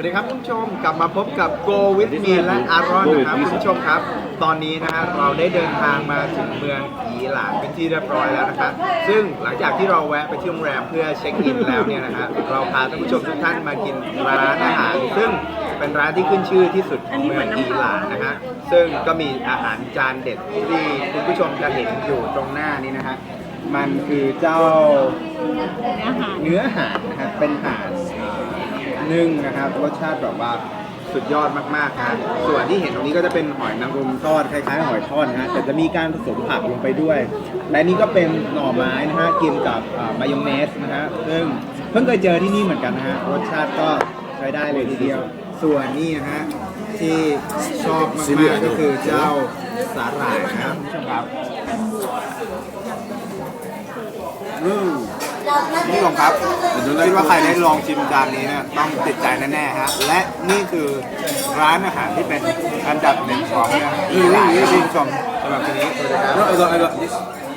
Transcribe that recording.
วัสดีครับคุณผู้ชมกลับมาพบกับ Go with me และอารอนนะครับคุณผู้ชมครับ ตอนนี้นะฮะเราได้เดินทางมาถึงเมืองอีหลานเป็นที่เรียบร้อยแล้วนะครับซึ่งหลังจากที่เราแวะไปที่โรงแรมเพื่อเช็คอินแล้วเนี่ยนะฮะเราพาท่านผู้ชมทุกท่านมากินร้านอาหาร ซึ่งเป็นร้านที่ขึ้นชื่อที่สุดของเมืองอีหลานนะฮะซึ่งก็มีอาหารจานเด็ดที่คุณผู้ชมจะเห็นอยู่ตรงหน้านี้นะฮะมันคือเจ้าเนื้อห่านนะครับเป็นห่านอ่า นึ่งนะครับรสชาติแบบว่าสุดยอดมากๆนะส่วนที่เห็นตรงนี้ก็จะเป็นหอยนางรมทอดคล้ายๆ หอยทอดนะฮะแต่จะมีการผสมผักลงไปด้วย และนี่ก็เป็นหน่อไม้นะฮะกินกับมายองเนสนะฮะซึ่งเพิ่งเคยเจอที่นี่เหมือนกันนะฮะรสชาติก็ใช้ได้เลยทีเดียว ส่วนนี่นะฮะที่ชอบมากๆก็คือเจ้าสาหร่ายนะครับชมครับอืม นี่ผมครับคิดว่าใครได้ลองชิมจานนี้เนี่ยต้องติดใจแน่ๆฮะและนี่คือร้านอาหารที่เป็นอันดับหนึ่งของเนี่ยอีหร่านที่ชื่นชมสำหรับทีนี้สวัสดีครับ No,